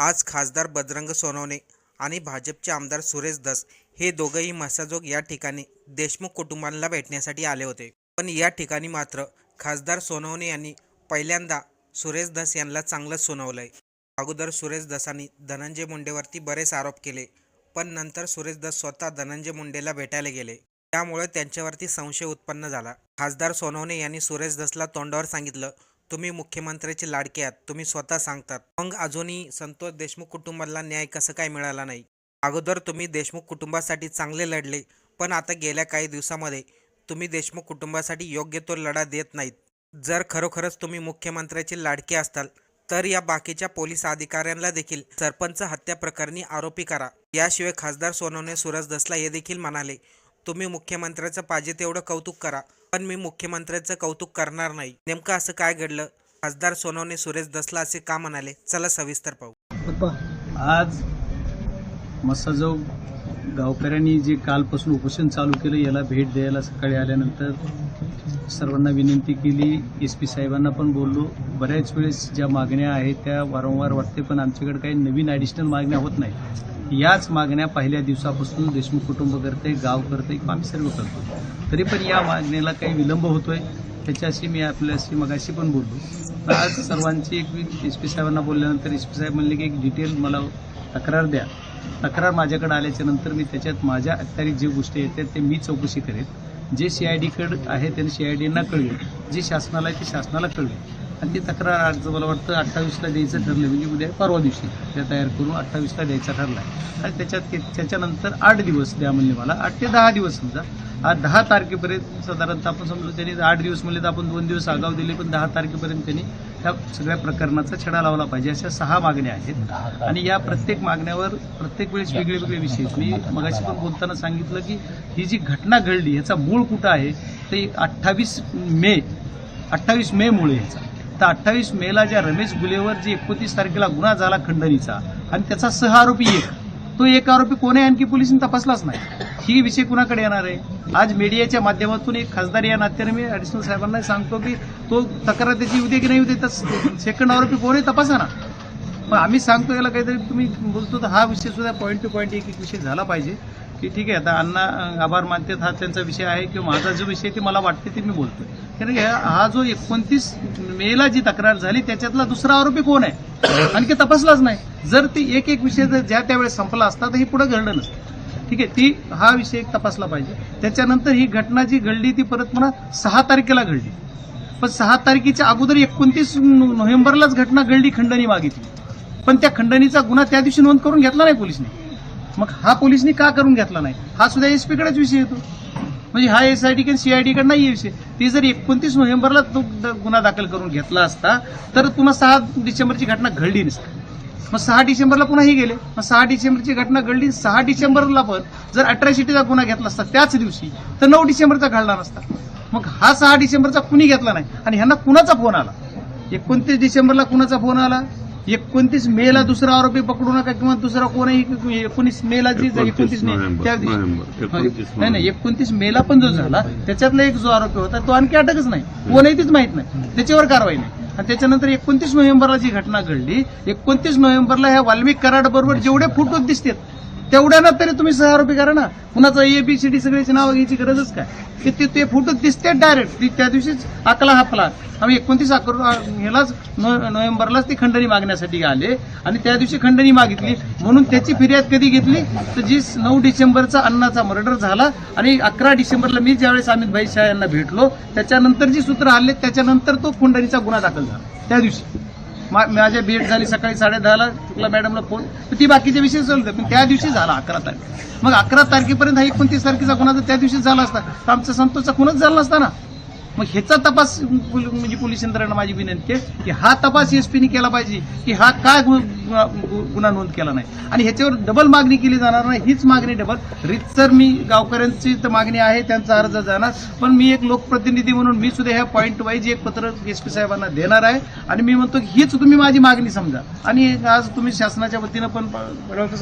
आज खासदार बजरंग सोनवणे आणि भाजपचे आमदार सुरेश दस हे दोघंही म्हसाजोग या ठिकाणी देशमुख कुटुंबांना भेटण्यासाठी आले होते. पण या ठिकाणी मात्र खासदार सोनवणे यांनी पहिल्यांदा सुरेश दस यांना चांगलंच सुनावलंय. अगोदर सुरेश दसांनी धनंजय मुंडेवरती बरेच आरोप केले पण नंतर सुरेश दस स्वतः धनंजय मुंडेला भेटायला गेले. त्यामुळे त्यांच्यावरती संशय उत्पन्न झाला. खासदार सोनवणे यांनी सुरेश दसला तोंडावर सांगितलं तुम्ही मुख्यमंत्र्याचे लाडके आहात तुम्ही स्वतः सांगतात. मग अजूनही संतोष देशमुख कुटुंबाला न्याय कसं काय मिळाला नाही? अगोदर तुम्ही देशमुख कुटुंबासाठी चांगले लढले पण आता गेल्या काही दिवसामध्ये तुम्ही देशमुख कुटुंबासाठी योग्य तो लढा देत नाहीत. जर खरोखरच तुम्ही मुख्यमंत्र्याचे लाडके असताल तर या बाकीच्या पोलीस अधिकाऱ्यांना देखील सरपंच हत्या प्रकरणी आरोपी करा. याशिवाय खासदार सोनवणे सुरज दसला हे देखील म्हणाले तुम्ही मुख्यमंत्र्याचं पाहिजे तेवढं कौतुक करा. पण मी मुख्यमंत्र्याचं कौतुक करणार नाही. नेमकं असं काय घडलं? खासदार सोनवणे सुरेश दसला असे का म्हणाले? चला सविस्तर पाहू. आज मसाजव गावकऱ्यांनी जे कालपासून उपोषण चालू केलं याला भेट द्यायला सकाळी आल्यानंतर सर्वांना विनंती केली. एस पी साहेबांना पण बोललो. बऱ्याच वेळेस ज्या मागण्या आहेत त्या वारंवार वाटते पण आमच्याकडे काही नवीन ॲडिशनल मागण्या होत नाही याच मागण्या पहिल्या दिवसापासून देशमुख कुटुंब करते गाव करते किंवा आम्ही सर्व करतो. तरी पण या मागणीला काही विलंब होतोय त्याच्याशी मी आपल्याशी मगाशी पण बोललो. तर आज सर्वांची एक एस पी साहेबांना बोलल्यानंतर एस पी साहेब म्हणले की एक डिटेल मला तक्रार द्या. तक्रार माझ्याकडे आल्याच्यानंतर मी त्याच्यात माझ्या अखत्यारीत जे गोष्टी येतात ते मी चौकशी करेन. जे सी आय डीकडे आहे त्यांनी सी आय डीना कळवेल जे शासनाला आहे ते शासनाला कळवेल आणि ती तक्रार आज मला वाटतं अठ्ठावीसला द्यायचं ठरलं. म्हणजे उद्या परवा दिवशी त्या तयार करून अठ्ठावीसला द्यायचा ठरला आहे आणि त्याच्यात ते- त्याच्यानंतर आठ दिवस द्या म्हणले मला. आठ ते दहा दिवस समजा. आज दहा तारखेपर्यंत साधारणतः आपण समजू त्यांनी आठ दिवस म्हणले तर आपण दोन दिवस आगाव दिले पण दहा तारखेपर्यंत त्यांनी ह्या सगळ्या प्रकरणाचा छडा लावला पाहिजे. अशा सहा मागण्या आहेत. आणि या प्रत्येक मागण्यावर प्रत्येक वेळेस वेगळे वेगळे विषय. मी मगाशी पण बोलताना सांगितलं की ही जी घटना घडली ह्याचा मूळ कुठं आहे? ते अठ्ठावीस मे अठ्ठावीस मे मुळे ह्याचा तर अठ्ठावीस मेला ज्या रमेश गुलेवर जे एकोणतीस तारखेला गुन्हा झाला खंडणीचा आणि त्याचा सह आरोपी एक तो एक आरोपी कोण आहे आणखी पोलिसांनी तपासलाच नाही. ही विषय कुणाकडे येणार आहे? आज मीडियाच्या माध्यमातून एक खासदार या नात्याने मी ॲडिशनल साहेबांना सांगतो की तो तक्रार त्याची उद्या की नाही उद्या तर सेकंड आरोपी कोण आहे तपासा ना मग आम्ही सांगतो याला काहीतरी तुम्ही बोलतो तर हा विषय सुद्धा पॉईंट टू पॉईंट एक एक विषय झाला पाहिजे. की ठीक आहे आता अण्णा आभार मानतात हा त्यांचा विषय आहे किंवा माझा जो विषय ते मला वाटते ते मी बोलतोय. कारण की हा- जो एकोणतीस मेला जी तक्रार झाली त्याच्यातला दुसरा आरोपी कोण आहे? आणखी तपासलाच नाही. जर ती एक एक विषय जर ज्या त्यावेळेस संपला असता तर हे पुढे घडलं नसतं. ठीक आहे ती हा विषय एक तपासला पाहिजे. त्याच्यानंतर ही घटना जी घडली ती परत पुन्हा सहा तारखेला घडली. पण सहा तारखेच्या अगोदर एकोणतीस नोव्हेंबरलाच घटना घडली खंडणी मागितली. पण त्या खंडणीचा गुन्हा त्या दिवशी नोंद करून घेतला नाही पोलिसने. मग हा पोलिसनी का करून घेतला नाही? हा सुद्धा एस पीकडेच विषय येतो. म्हणजे हा एसआयटी किंवा सीआयडी कडे नाही विषय. ते जर एकोणतीस नोव्हेंबरला तो द- गुन्हा दाखल करून घेतला असता तर पुन्हा सहा डिसेंबरची घटना घडली नसती. मग सहा डिसेंबरला पुन्हा हे गेले. मग सहा डिसेंबरची घटना घडली सहा डिसेंबरला पण जर अट्रॅसिटीचा गुन्हा घेतला असता त्याच दिवशी तर नऊ डिसेंबरचा घडला नसता. मग हा सहा डिसेंबरचा कुणी घेतला नाही? आणि ह्यांना कुणाचा फोन आला? एकोणतीस डिसेंबरला कुणाचा फोन आला? एकोणतीस मेला दुसरा आरोपी पकडू नका किंवा दुसरा कोणही एकोणीस मेला जी एकोणतीस मे दिवशी नोव्हेंबर एकोणतीस नाही नाही एकोणतीस मेला पण जो झाला त्याच्यातला एक जो आरोपी होता तो आणखी अटकच नाही. कोणही तीच माहीत नाही. त्याच्यावर कारवाई नाही. आणि त्याच्यानंतर एकोणतीस नोव्हेंबरला जी घटना घडली एकोणतीस नोव्हेंबरला ह्या वाल्मिक कराड बरोबर जेवढे फोटो दिसतात तेवढ्यानं तरी तुम्ही सहा आरोपी करा ना. कुणाचं ए बी सी डी सगळ्याची नावं घ्यायची गरजच काय? की ते ते फोटो दिसते डायरेक्ट त्या दिवशीच अकला हापला आम्ही एकोणतीस अकरा ह्यालाच नोव्हेंबरलाच ती खंडणी मागण्यासाठी आले आणि त्या दिवशी खंडणी मागितली. म्हणून त्याची फिर्याद कधी घेतली? तर जी नऊ डिसेंबरचा अण्णाचा मर्डर झाला आणि अकरा डिसेंबरला मी ज्यावेळेस अमित भाई शाह यांना भेटलो त्याच्यानंतर जी सूत्र आले त्याच्यानंतर तो खंडणीचा गुन्हा दाखल झाला. त्या दिवशी. मा- माझ्या भेट झाली सकाळी साडेदहाला शुक्ला मॅडमला फोन तर ती बाकीच्या विषय चालतं पण त्या दिवशी झाला अकरा तारीख. मग अकरा तारखेपर्यंत हा एकोणतीस तारखेचा गुन्हा जर त्या दिवशी झाला असता. तर आमचा संतोषचा खुनच झाला नसता ना. मग ह्याचा तपास म्हणजे पोलीस यंत्रणा माझी विनंती आहे की हा तपास एसपीने केला पाहिजे की हा काय गुन्हा गु- गुन्हा नोंद केला नाही. आणि ह्याच्यावर डबल मागणी केली जाणार नाही हीच मागणी डबल रितसर मी गावकऱ्यांची तर मागणी आहे त्यांचा अर्ज जाणार. पण मी एक लोकप्रतिनिधी म्हणून मी सुद्धा ह्या पॉईंट वाईज एक पत्र एसपी साहेबांना देणार आहे. आणि मी म्हणतो की हीच तुम्ही माझी मागणी समजा. आणि आज तुम्ही शासनाच्या वतीनं पण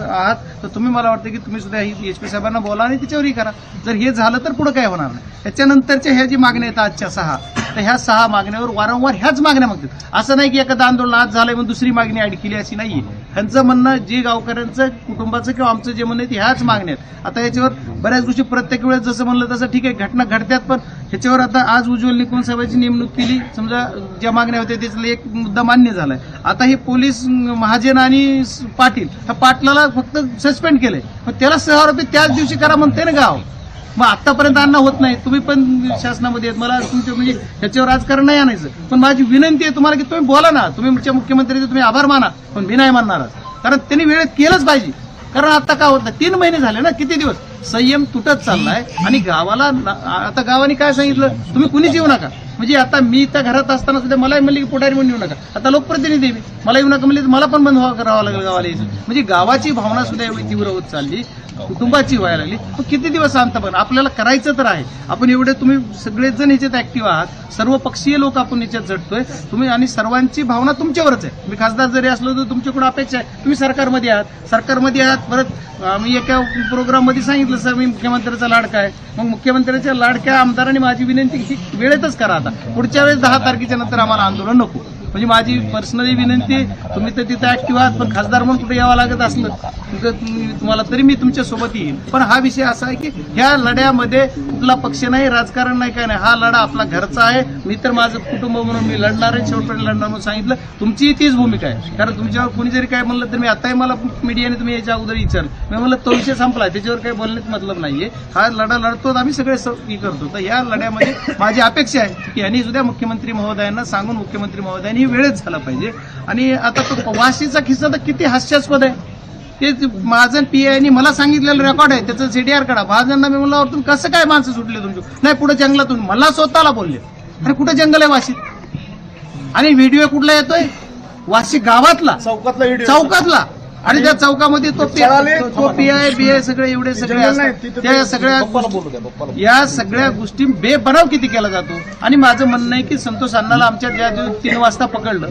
आहात तर तुम्ही मला वाटतं की तुम्ही सुद्धा ही एसपी साहेबांना बोला आणि त्याच्यावरही करा. जर हे झालं तर पुढं काय होणार नाही. त्याच्यानंतरच्या ह्या जी मागण्या आहेत आजच्या सहा तर ह्या सहा मागण्यावर वारंवार ह्याच मागण्या मागतात. असं नाही की एखादं आंदोलन आज झालंय म्हणून दुसरी मागणी ऍड केली अशी नाही नाही ह्यांचं म्हणणं जे गावकऱ्यांचं कुटुंबाचं किंवा आमचं जे म्हणणं आहे ते ह्याच मागण्यात आता याच्यावर बऱ्याच गोष्टी प्रत्येक वेळेस जसं म्हणलं तसं ठीक आहे घटना घडत्यात पण ह्याच्यावर आता आज उज्ज्वल निकुंज साहेबांची नेमणूक केली. समजा ज्या मागण्या होत्या त्याच्यातला एक मुद्दा मान्य झालाय. आता हे पोलीस महाजन आणि पाटील ह्या पाटलाला फक्त सस्पेंड केलंय. मग त्याला सहा त्याच दिवशी करा म्हणते ना गाव. मग आतापर्यंत अन्न होत नाही तुम्ही पण शासनामध्ये आहेत. मला तुमच्या म्हणजे ह्याच्यावर राजकारण नाही आणायचं. पण माझी विनंती आहे तुम्हाला की तुम्ही बोला ना. तुम्ही तुमच्या मुख्यमंत्र्याचे तुम्ही आभार माना. पण मी नाही मानणार कारण त्यांनी वेळेत केलंच पाहिजे. कारण आता काय होत? नाही तीन महिने झाले ना. किती दिवस? संयम तुटत चाललाय. आणि गावाला आता गावाने काय सांगितलं? तुम्ही कुणीच येऊ नका. म्हणजे आता मी त्या घरात असताना सुद्धा मलाही म्हणले की पुढारी म्हणून येऊ नका. आता लोकप्रतिनिधी मी. मला येऊ नका म्हणले तर मला पण बंद व्हावं करावं लागेल गावाला यायचं. म्हणजे गावाची भावना सुद्धा एवढी तीव्र होत चालली. कुटुंबाची व्हायला लागली. मग किती दिवस आणता पण आपल्याला करायचं तर आहे. आपण एवढे तुम्ही सगळेच जण ह्याच्यात ऍक्टिव्ह आहात. सर्व पक्षीय लोक आपण याच्यात झटतोय. तुम्ही आणि सर्वांची भावना तुमच्यावरच आहे. मी खासदार जरी असलो तर तुमच्याकडून अपेक्षा आहे? तुम्ही सरकारमध्ये आहात. सरकारमध्ये आहात परत आम्ही एका प्रोग्राममध्ये सांगितलं सर मी मुख्यमंत्र्याचा लाडका आहे. मग मुख्यमंत्र्याच्या लाडक्या आमदारांनी माझी विनंती ही वेळेतच करा आता. पुढच्या वेळेस दहा तारखेच्या नंतर आम्हाला आंदोलन नको. म्हणजे माझी पर्सनली विनंती तुम्ही तर तिथे ऍक्टिव्ह आहात पण खासदार म्हणून कुठे यावं लागत असलं तर तुम्हाला तरी मी तुमच्यासोबत येईन. पण हा विषय असा आहे की ह्या लढ्यामध्ये कुठला पक्ष नाही राजकारण नाही काय नाही. हा लढा आपला घरचा आहे. मी तर माझं कुटुंब म्हणून मी लढणार आहे शेवटपर्यंत लढणार म्हणून सांगितलं. तुमचीही तीच भूमिका आहे. कारण तुमच्यावर कुणी जरी काय म्हणलं तर मी आताही मला मीडियाने तुम्ही याच्या अगोदर विचारलं. मी म्हणलं तो विषय संपला त्याच्यावर काही बोलण्यात मतलब नाहीये. हा लढा लढतो आम्ही सगळे स- हे करतो. तर या लढ्यामध्ये माझी अपेक्षा आहे की यांनी सुद्धा मुख्यमंत्री महोदयांना सांगून मुख्यमंत्री महोदयांनी वेळेत झाला पाहिजे. आणि आता तो वाशीचा किस्सा तर किती हास्यास्पद आहे. ते महाजन पी आयनी मला सांगितलेलं रेकॉर्ड आहे त्याचं सीडीआर काढा. महाजनना मी म्हणलं "अहो, तुम्ही कसं काय माणसं सुटले तुमची? नाही पुढे जंगलातून. मला स्वतःला बोलले. अरे कुठं जंगल आहे वाशीत? आणि व्हिडिओ कुठला येतोय? वाशी गावातला. चौकातला चौकातला. आणि त्या चौकामध्ये तो पी तो आय बी आय सगळे एवढे सगळे असतात. त्या सगळ्या या सगळ्या गोष्टी बेबनाव किती केला जातो? आणि माझं म्हणणं आहे की संतोष अण्णाला आमच्या ज्या तीन वाजता पकडलं.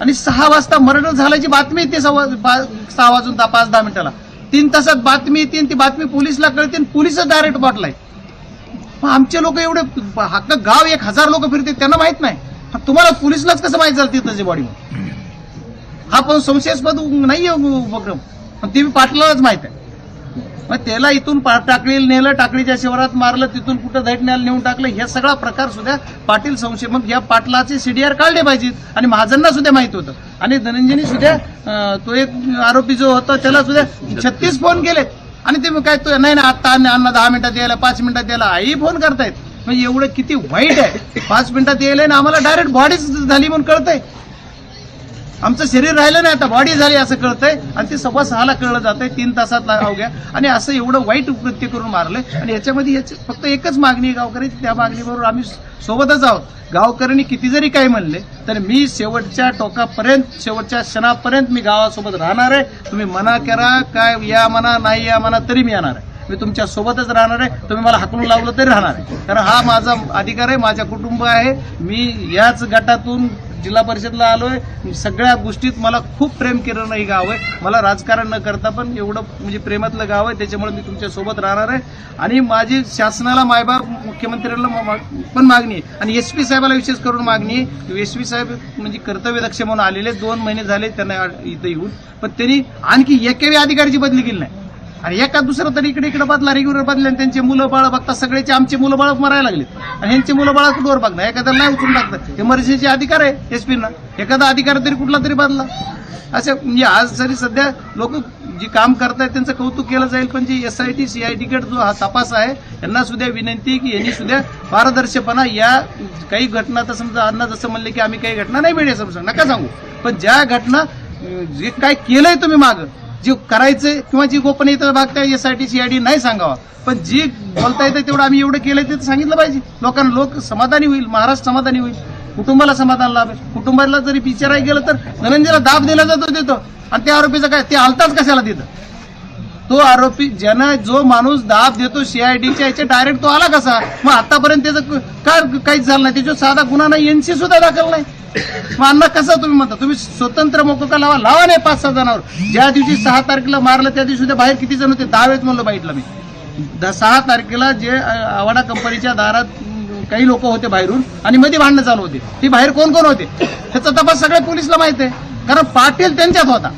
आणि सहा वाजता मर्डर झाल्याची बातमी येते सहा वाजून पाच दहा मिनिटाला. तीन तासात बातमी येते ती बातमी पोलिसला कळते आणि पोलिसच डायरेक्ट मग आमचे लोक एवढे हक्क गाव एक हजार लोक फिरते त्यांना माहीत नाही. तुम्हाला पोलिसलाच कसं माहीत झालं तिथं बॉडी हा पण संशयास्पद नाहीये उपक्रम. पण ते पाटलालाच माहीत आहे. मग त्याला इथून पा- टाकळीला नेलं टाकळीच्या शिवारात मारलं तिथून कुठं दैटण्याला नेऊन टाकलं हे सगळा प्रकार सुद्धा पाटील संशय मग या पाटलाचे सीडीआर काढले पाहिजेत आणि महाजनना सुद्धा माहीत होतं. आणि धनंजनी सुद्धा तो एक आरोपी जो होता त्याला सुद्धा छत्तीस फोन केलेत आणि ते काय तो नाही ना आता अन्न दहा मिनिटात यायला पाच मिनिटात यायला आई फोन करतायत. म्हणजे एवढं किती वाईट आहे. पाच मिनिटात यायला आणि आम्हाला डायरेक्ट बॉडीच झाली म्हणून कळतंय. आमचं शरीर राहिलं नाही आता बॉडी झाली असं कळतंय. आणि ते सव्वा सहाला कळलं जातंय तीन तासात ला- अवघ्या. आणि असं एवढं वाईट कृत्य करून मारलंय. आणि याच्यामध्ये याची फक्त एकच मागणी आहे गावकऱ्याची त्या मागणीबरोबर आम्ही सोबतच आहोत. गावकऱ्यांनी किती जरी काय म्हणले तर मी शेवटच्या टोकापर्यंत शेवटच्या क्षणापर्यंत मी गावासोबत राहणार आहे. तुम्ही मना करा काय या म्हणा नाही या म्हणा तरी मी येणार आहे. मी तुमच्या सोबतच राहणार आहे. तुम्ही मला हाकलून लावलं तरी राहणार आहे. कारण हा माझा अधिकार आहे माझ्या कुटुंब आहे. मी याच गटातून जिल्हा परिषदला आलोय. सगळ्या गोष्टीत मला खूप प्रेम केलं हे गाव आहे. मला राजकारण न करता पण एवढं म्हणजे प्रेमातलं गाव आहे. त्याच्यामुळे मी तुमच्यासोबत राहणार आहे. आणि माझी शासनाला मायबाप मुख्यमंत्र्यांना पण मागणी आहे. आणि एस पी साहेबाला विशेष करून मागणी आहे एस पी साहेब म्हणजे कर्तव्यदक्ष म्हणून आलेले दोन महिने झाले त्यांना इथं येऊन. पण त्यांनी आणखी एकेवी अधिकारीची बदली केली नाही. आणि एका दुसरं तरी इकडे इकडे बदला रेग्युलर बदले आणि त्यांचे मुलं बाळ बघता सगळ्याचे आमचे मुलं बाळ मरायला लागलेत. आणि ह्यांचे मुलं बाळ कुठवर बघणार? एखाद्याला नाही उचलून टाकतात इमर्जन्सीचे अधिकार आहे एस ना एखादा अधिकार तरी कुठला तरी बदला. असे म्हणजे आज जरी सध्या लोक जी काम करतायत त्यांचं कौतुक केलं जाईल पण जी S I T C I टीकडे जो हा तपास आहे यांना सुद्धा विनंती की यांनी सुद्धा पारदर्शपणा या काही घटना तर समजा अण्णा जसं म्हणले की आम्ही काही घटना नाही मिळेल समजा नका सांगू. पण ज्या घटना जे काय केलंय तुम्ही मागं जे करायचंय किंवा जी गोपनीयता भागताय S I T C I D नाही सांगावा. पण जी बोलता येतं तेवढं आम्ही एवढं केलंय ते सांगितलं पाहिजे. लोकांना लोक समाधानी होईल महाराष्ट्र समाधानी होईल. कुटुंबाला समाधान लाभेल. कुटुंबाला जरी विचारायला गेलं तर धनंजयला दाब दिला जातो देतो आणि त्या आरोपीचं काय? ते आलताच कशाला देतं तो आरोपी ज्यानं जो माणूस दाब देतो सीआयडीच्या याच्या डायरेक्ट तो आला कसा? मग आतापर्यंत त्याचं काय काहीच झालं नाही. त्याच्यावर साधा गुन्हा नाही. एनसी सुद्धा दाखल नाही. मग कसं तुम्ही म्हणता? तुम्ही स्वतंत्र मोकोका लावा. लावा नाही पाच सहा जणांवर. ज्या दिवशी सहा तारखेला मारलं त्या दिवशी उद्या बाहेर किती जण होते? दहा वेळेस म्हणलं बाईटला मी. द- सहा तारखेला जे अ, आवाडा कंपनीच्या दारात काही लोक होते बाहेरून आणि मध्ये भांडणं चालू होते. ती बाहेर कोण कोण होते? त्याचा तपास सगळ्या पोलिसला माहीत आहे. कारण पाटील त्यांच्यात होता.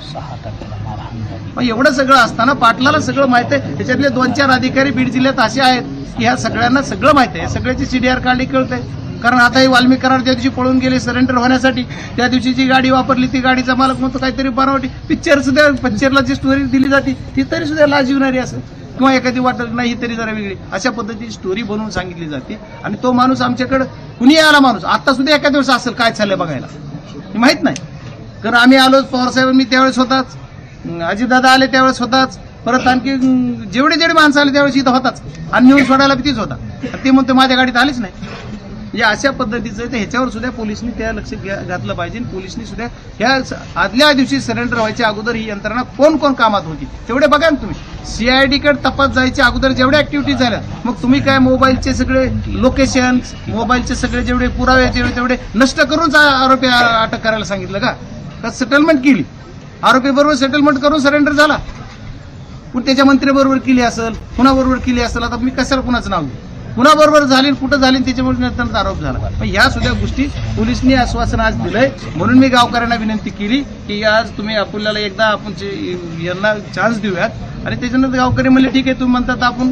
मग एवढं सगळं असताना पाटलाला सगळं माहीत आहे. त्याच्यातले दोन चार अधिकारी बीड जिल्ह्यात असे आहेत की ह्या सगळ्यांना सगळं माहीत आहे. सगळ्याची सीडीआर काढली आहे कारण आता हे वाल्मिक करार त्या दिवशी पळून गेले सरेंडर होण्यासाठी. त्या दिवशी जी गाडी वापरली ती गाडीचा मालक म्हणतो काहीतरी बनावटी. पिक्चर सुद्धा पिक्चरला जी स्टोरी दिली जाते ती तरी सुद्धा लाज येणारी किंवा एखादी वाटत नाही ही तरी जरा वेगळी. अशा पद्धतीची स्टोरी बनवून सांगितली जाते. आणि तो माणूस आमच्याकडे कुणी आला माणूस आता सुद्धा एका दिवस असेल काय चाललंय बघायला. माहीत माहीत नाही. कारण आम्ही आलो पवारसाहेब मी त्यावेळेस स्वतःच अजितदादा आले त्यावेळेस स्वतःच परत आणखी जेवढे जेवढे माणसं आले त्यावेळेस इथं होताच. आणि नेऊन सोडायला भीतीच होता. ते म्हणतो माझ्या गाडीत आलीच नाही. म्हणजे अशा पद्धतीचं आहे, ह्याच्यावर सुद्धा पोलिसनी त्या लक्ष घ्या- घातलं पाहिजे. पोलिसांनी सुद्धा ह्या स- आदल्या दिवशी सरेंडर व्हायच्या अगोदर ही यंत्रणा कोण कोण कामात होती? तेवढे बघा ना तुम्ही. सीआयडी कडे तपास जायच्या अगोदर जेवढ्या ऍक्टिव्हिटी झाल्या मग तुम्ही काय मोबाईलचे सगळे लोकेशन मोबाईलचे सगळे जेवढे पुरावे जेवढे तेवढे नष्ट करूनच आरोपी अटक करायला सांगितलं का? तर सेटलमेंट केली? आरोपी बरोबर सेटलमेंट करून सरेंडर झाला. पण त्याच्या मंत्र्याबरोबर केली असेल? कुणाबरोबर केली असेल? आता मी कशाला कुणाचं नाव घेऊ? कुणाबरोबर झाली कुठं झाली त्याच्यामुळे नंतर आरोप झाला. पण ह्या सुद्धा गोष्टी पोलिसनी आश्वासन आज दिलंय. म्हणून मी गावकऱ्यांना विनंती केली की आज तुम्ही आपल्याला एकदा आपण जे- यांना चान्स देऊयात. आणि त्याच्यानंतर गावकरी म्हणले ठीक आहे तुम्ही म्हणतात आपण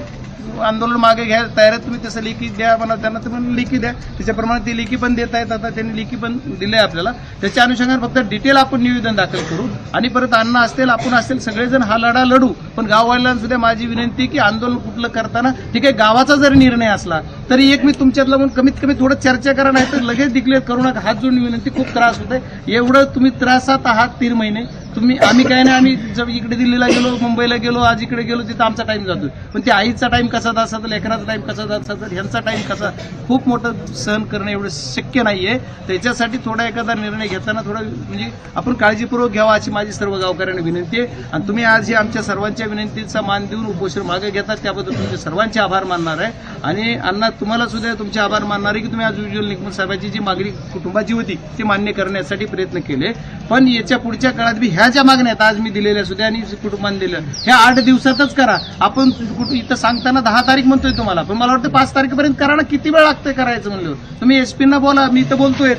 आंदोलन मागे घ्या तयार तुम्ही तसं लेखी द्या म्हणा त्यांना तुम्ही लेखी द्या. त्याच्याप्रमाणे ते लेखी पण देत आहेत आता त्यांनी लेखी पण दिले आपल्याला. त्याच्या अनुषंगाने फक्त डिटेल आपण निवेदन दाखल करू. आणि परत अण्णा असतील आपण असतील सगळेजण हा लढा लढू. पण गाववाल्यांना सुद्धा माझी विनंती की आंदोलन कुठलं करताना ठीक आहे गावाचा जरी निर्णय असला तरी एक मी तुमच्यातला म्हणून कमीत कमी थोडं चर्चा करा नाही तर लगेच डिक्लेअर करू नका. हात जोडून विनंती खूप त्रास होत आहे एवढं तुम्ही त्रासात आहात तीन महिने. तुम्ही आम्ही काय नाही आम्ही जर इकडे दिल्लीला गेलो मुंबईला गेलो आज इकडे गेलो तिथं आमचा टाईम जातो पण त्या आईचा टाईम कसा जात तर लेकराचा टाईम कसा जात तर ह्यांचा टाईम कसा खूप मोठं सहन करणं एवढं शक्य नाही आहे त्याच्यासाठी थोडा एखादा निर्णय घेताना थोडा म्हणजे आपण काळजीपूर्वक घ्यावा अशी माझी सर्व गावकऱ्यांना विनंती आहे. आणि तुम्ही आज ही आमच्या सर्वांच्या विनंतीचा मान देऊन उपोषण मागे घेतात त्याबद्दल तुमचे सर्वांचे आभार मानणार आहे. आणि अण्णा तुम्हाला सुद्धा तुमचे आभार मानणार आहे की तुम्ही आज उज्ज्वल निकमत साहेबांची जी मागणी कुटुंबाची होती ती मान्य करण्यासाठी प्रयत्न केले. पण याच्या पुढच्या काळात बी ह्या ज्या मागण्या आहेत. आज मी दिलेल्या सुद्धा आणि कुटुंबाने दिल्या ह्या आठ दिवसातच करा. आपण कुठं इथं सांगताना दहा तारीख म्हणतोय तुम्हाला. पण मला वाटतं पाच तारखेपर्यंत करा ना. किती वेळ लागतंय करायचं म्हणलं? तुम्ही एसपीना बोला. मी इथं बोलतोय.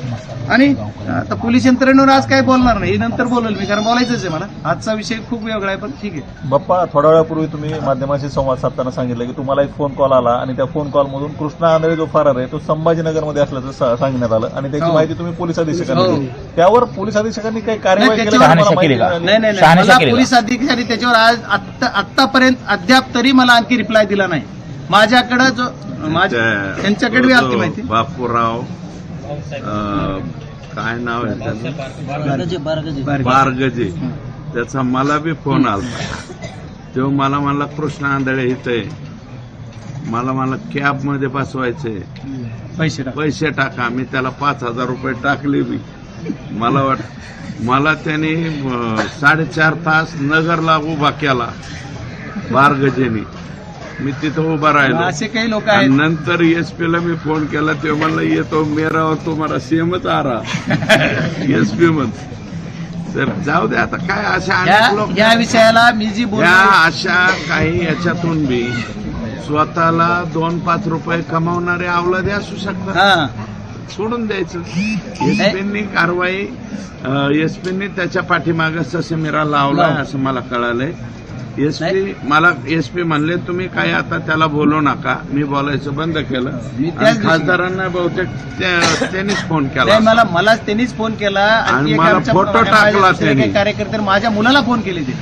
आणि आता पोलीस यंत्रणेवर आज काय बोलणार नाही. हे नंतर बोलेल मी कारण बोलायचंच आहे मला. आजचा विषय खूप वेगळा आहे पण ठीक आहे. बाप्पा थोड्या वेळापूर्वी तुम्ही माध्यमाशी संवाद साधताना सांगितलं की तुम्हाला एक फोन कॉल आला आणि त्या फोन कॉलमधून कृष्णा आंधळे जो फरार आहे तो संभाजीनगरमध्ये असल्याचं सांगण्यात आलं. आणि त्याची हो. माहिती तुम्ही पोलीस अधीक्षकांनी हो. दिली. त्यावर पोलीस अधीक्षकांनी काही कार्यवाही केली. केली? नाही नाही शहानिशा मला केली? पोलीस अधीक्षकांनी त्याच्यावर आज आत्ता आत्तापर्यंत अद्याप तरी मला आणखी रिप्लाय दिला नाही. माझ्याकडे जो माझ्या त्यांच्याकडे बी आलती माहिती. बापूराव अं, काय नाव आहे त्याचं. बारगजे त्याचा मला बी फोन आला. तो मला म्हणला कृष्ण आंधळे इथे मला मला कॅबमध्ये बसवायचंय. पैसे टाक. पैसे टाका. मी त्याला पाच हजार रुपये टाकले बी. मला वाट मला त्याने साडेचार तास नगरला उभा केला. बारगजेने. मी तिथं उभा राहिलो. असे काही लोक आहेत. नंतर एसपी ला मी फोन केला ते म्हणला येतो मेरा तुम्हाला सेमच आ रहा. एसपी म्हण तर जाऊ दे आता काय अशा अनेक लोक या विषयाला मी जी या बोल अशा काही याच्यातून बी स्वतःला दोन पाच रुपये कमावणारे अवलादे असू शकतात. सोडून द्यायचं एसपीनी कारवाई एसपीनी त्याच्या पाठीमागे ससेमिरा लावलाय लाव. असं मला कळालंय एसपी मला एसपी म्हणले तुम्ही काय आता त्याला बोलू नका. मी बोलायचं बंद केलं. खासदारांना बहुतेक त्या- त्यांनीच फोन केला नाही मला मलाच त्यांनीच फोन केला. आणि एक मला आमच्या फोटो माझ्या टाकला त्यांनी. कार्यकर्ते माझ्या मुलाला फोन केले ते.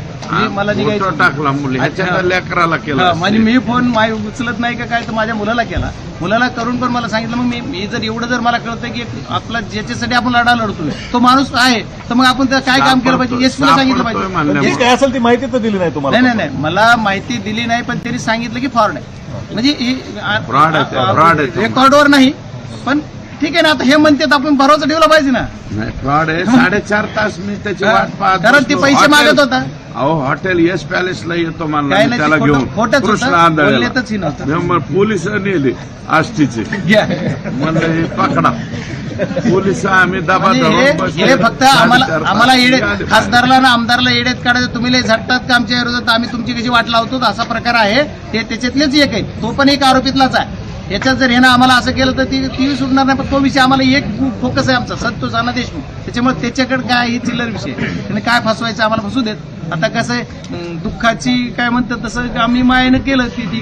मला फोटो टाकला मुली. ह्याच्या. लेकराला केला म्हणजे मी फोन माय उचलत नाही का काय तर माझ्या मुलाला केला. मुलाला करून पण मला सांगितलं मग मी मी जर एवढं जर मला कळतं की आपला ज्याच्यासाठी आपण लढा लढतोय तो माणूस आहे. तर मग आपण काय काम केलं पाहिजे? एसपीला सांगितलं सापडतोय पाहिजे. काय असेल ती माहिती तर दिली नाही तुम्हाला. नाही नाही नाही. मला माहिती दिली नाही पण त्यांनी सांगितलं की फ्रॉड आहे. म्हणजे. रेकॉर्डवर नाही पण ठीक आहे ना आता हे म्हणतात आपण भरोसा ठेवला पाहिजे ना. फ्रॉड आहे. साडेचार तास मी त्याची. वाट पाहत कारण ते. पैसे मागत होता. अहो हॉटेल येस पॅलेसला येतो म्हणला काय मी नाही त्याला घेऊन. कृष्ण मग पोलीस नेले आष्टीचे. म्हणलं हे पकडा. पोलीस आम्ही दबा हे फक्त आम्हाला. येडे. खासदारला ना आमदारला येडेत काढायचं. तुम्ही लय झटतात का आमच्या विरोधात? आम्ही तुमची कशी वाट लावतो? असा प्रकार आहे. ते त्याच्यातलेच एक आहे. तो पण एक आरोपीतलाच आहे. याच्यात जर ह्यानं आम्हाला असं केलं तर ती व्ही सुटणार नाही. पण तो विषय आम्हाला एक फोकस आहे आमचा. संतोष अण्णा देशमुख त्याच्यामुळे त्याच्याकडे काय ही चिल्लर विषय. त्याने काय फसवायचं आम्हाला फसू देत. आता कसं आहे दुःखाची काय म्हणतात तसं आम्ही मायेनं केलं ती ती